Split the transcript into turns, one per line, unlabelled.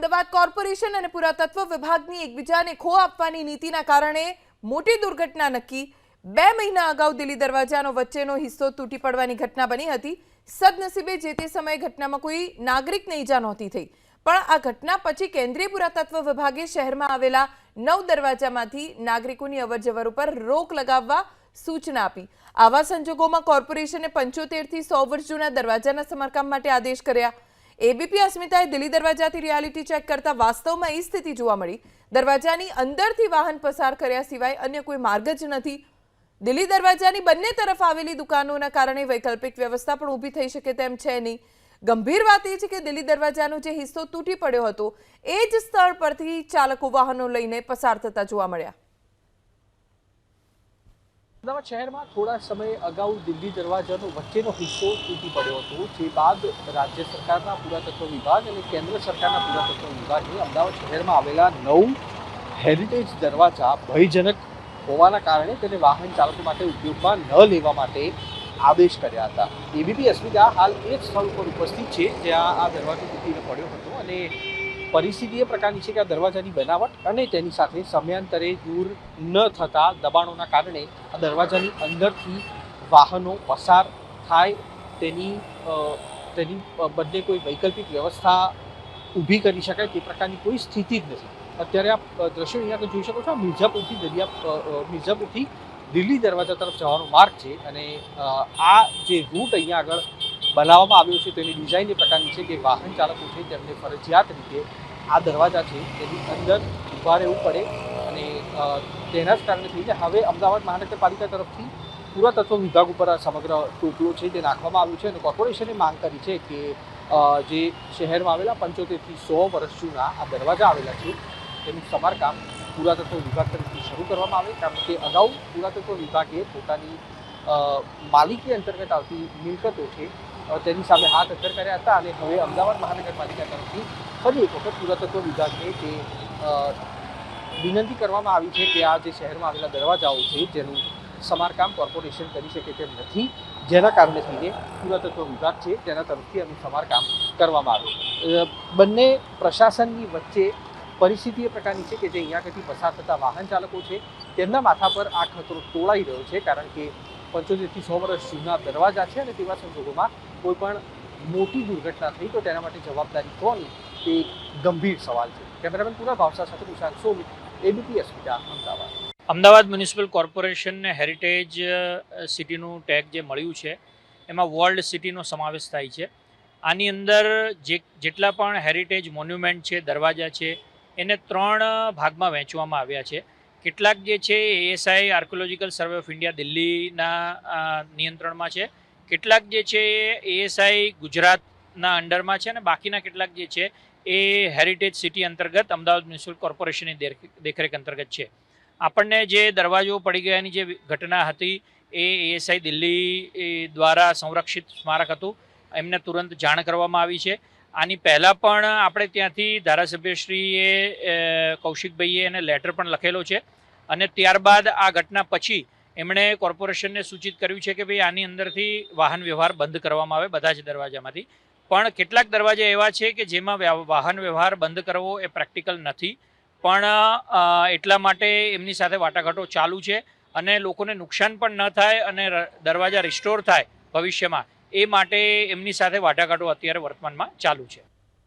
Ahmedabad corporation અને પુરાતત્વ વિભાગની એકબીજાને ખો આપવાની નીતિના કારણે મોટી દુર્ઘટના નક્કી. બે મહિના અગાઉ દિલ્હી દરવાજાનો વચ્ચેનો હિસ્સો તૂટી પડવાની ઘટના બની હતી. સદનસીબે જે તે સમયે ઘટનામાં કોઈ નાગરિકને ઈજા નહોતી થઈ. પણ આ ઘટના પછી કેન્દ્રીય પુરાતત્વ વિભાગે શહેરમાં આવેલા નવ દરવાજામાંથી નાગરિકોની અવરજવર ઉપર રોક લગાવવા સૂચના આપી. આવા સંજોગોમાં કોર્પોરેશને પંચોતેરથી સો વર્ષ જૂના દરવાજાના સમારકામ માટે આદેશ કર્યા. એબીપી, અસ્મિતાએ દિલ્હી દરવાજાથી રિયાલિટી ચેક કરતા વાસ્તવમાં એ સ્થિતિ જોવા મળી. દરવાજાની અંદરથી વાહન પસાર કર્યા સિવાય અન્ય કોઈ માર્ગ જ નથી. દિલ્હી દરવાજાની બંને તરફ આવેલી દુકાનોના કારણે વૈકલ્પિક વ્યવસ્થા પણ ઊભી થઈ શકે તેમ છે નહીં. ગંભીર વાત એ છે કે દિલ્હી દરવાજાનો જે હિસ્સો તૂટી પડ્યો હતો, એ જ સ્થળ પરથી ચાલકો વાહનો લઈને પસાર થતા જોવા મળ્યા.
અમદાવાદ શહેરમાં થોડા સમય અગાઉ દિલ્હી દરવાજાનો વચ્ચેનો હિસ્સો તૂટી પડ્યો હતો, જે બાદ રાજ્ય સરકારના પુરાતત્વ વિભાગ અને કેન્દ્ર સરકારના પુરાતત્વ વિભાગે અમદાવાદ શહેરમાં આવેલા નવ હેરિટેજ દરવાજા ભયજનક હોવાના કારણે તેને વાહન ચાલકો માટે ઉપયોગમાં ન લેવા માટે આદેશ કર્યા હતા. એબીપી અસ્મિતા હાલ એ જ સ્થળ ઉપર ઉપસ્થિત છે, જ્યાં આ દરવાજો તૂટીને પડ્યો હતો અને પરિસ્થિતિ એ પ્રકારની છે કે આ દરવાજાની બનાવટ અને તેની સાથે સમયાંતરે દૂર ન થતા દબાણોના કારણે આ દરવાજાની અંદરથી વાહનો પસાર થાય તેની તેની બદલે કોઈ વૈકલ્પિક વ્યવસ્થા ઊભી કરી શકાય તે પ્રકારની કોઈ સ્થિતિ જ નથી. અત્યારે અ, દ્રશ્યો અહીંયા તમે જોઈ શકો છો આ મિર્ઝાપુરથી દરિયા મિર્ઝાપુરથી દિલ્હી દરવાજા તરફ જવાનો માર્ગ છે અને આ જે રૂટ અહીંયા આગળ બનાવવામાં આવ્યો છે. તેની ડિઝાઇન એ પ્રકારની છે કે વાહન ચાલકો છે તેમને ફરજિયાત રીતે આ દરવાજા છે તેની અંદર ઊભા રહેવું પડે અને તેના જ કારણે થઈને હવે અમદાવાદ મહાનગરપાલિકા તરફથી પુરાતત્વ વિભાગ ઉપર આ સમગ્ર ટોપલો છે તે નાખવામાં આવ્યું છે અને કોર્પોરેશને માંગ કરી છે કે જે શહેરમાં આવેલા પંચોતેરથી સો વર્ષ જૂના આ દરવાજા આવેલા છે તેનું સમારકામ પુરાતત્વ વિભાગ તરફથી શરૂ કરવામાં આવે. કારણ કે અગાઉ પુરાતત્વ વિભાગે પોતાની માલિકી અંતર્ગત આવતી મિલકતો છે તેની સામે હાથ અસર કર્યા હતા અને હવે અમદાવાદ મહાનગરપાલિકા તરફથી ફરી એક વખત પુરાતત્વ વિભાગને તે વિનંતી કરવામાં આવી છે કે આ જે શહેરમાં આવેલા દરવાજાઓ છે, જેનું સમારકામ કોર્પોરેશન કરી શકે તેમ નથી, જેના કારણે થઈને પુરાતત્વ વિભાગ છે તેના તરફથી એનું સમારકામ કરવામાં આવ્યું. બંને પ્રશાસનની વચ્ચે પરિસ્થિતિ એ પ્રકારની છે કે જે અહીંયા આગળથી પસાર થતા વાહન ચાલકો છે, તેમના માથા પર આ ખતરો તોળાઈ રહ્યો છે કારણ કે પંચોતેરથી સો વર્ષ જૂના દરવાજા છે અને તેવા સંજોગોમાં કોઈ પણ મોટી દુર્ઘટના થઈ તો તેના માટે જવાબદારી કોની તે ગંભીર સવાલ છે. કેમેરામેન પૂરા ભાવસા સાથે કુશાંત સોમી એબીપી અસ્મિતા, અમદાવાદ.
અમદાવાદ મ્યુનિસિપલ કોર્પોરેશનને હેરિટેજ સિટીનું ટેગ જે મળ્યું છે, એમાં વર્લ્ડ સિટીનો સમાવેશ થાય છે. આની અંદર જે, જેટલા પણ હેરિટેજ મોન્યુમેન્ટ છે, દરવાજા છે, એને ત્રણ ભાગમાં વહેંચવામાં આવ્યા છે. કેટલાક જે છે ASI archaeological survey of India દિલ્હીના નિયંત્રણમાં છે. કેટલાક જે છે એ એએસઆઈ ગુજરાતના અંડરમાં છે અને બાકીના કેટલાક જે છે એ હેરિટેજ સિટી અંતર્ગત અમદાવાદ મ્યુનિસિપલ કોર્પોરેશનની દેખ- દેખરેખ અંતર્ગત છે. આપણને જે દરવાજો પડી ગયાની જે ઘટના હતી એ એએસઆઈ દિલ્હી દ્વારા સંરક્ષિત સ્મારક હતું. એમને તુરંત જાણ કરવામાં આવી છે. આની પહેલાં પણ આપણે ત્યાંથી ધારાસભ્યશ્રીએ કૌશિકભાઈએ એને લેટર પણ લખેલો છે. અને ત્યારબાદ આ ઘટના પછી એમણે કોર્પોરેશનને સૂચિત કર્યું છે કે ભાઈ આની અંદરથી વાહન વ્યવહાર બંધ કરવામાં આવે બધા જ દરવાજામાંથી. પણ કેટલાક દરવાજા એવા છે કે જેમાં વાહન વ્યવહાર બંધ કરવો એ પ્રેક્ટિકલ નથી. પણ એટલા માટે એમની સાથે વાટાઘાટો ચાલુ છે અને લોકોને નુકસાન પણ ન થાય અને દરવાજા રિસ્ટોર થાય ભવિષ્યમાં. એ માટે એમની સાથે વાટાઘાટો અત્યારે વર્તમાનમાં ચાલુ છે.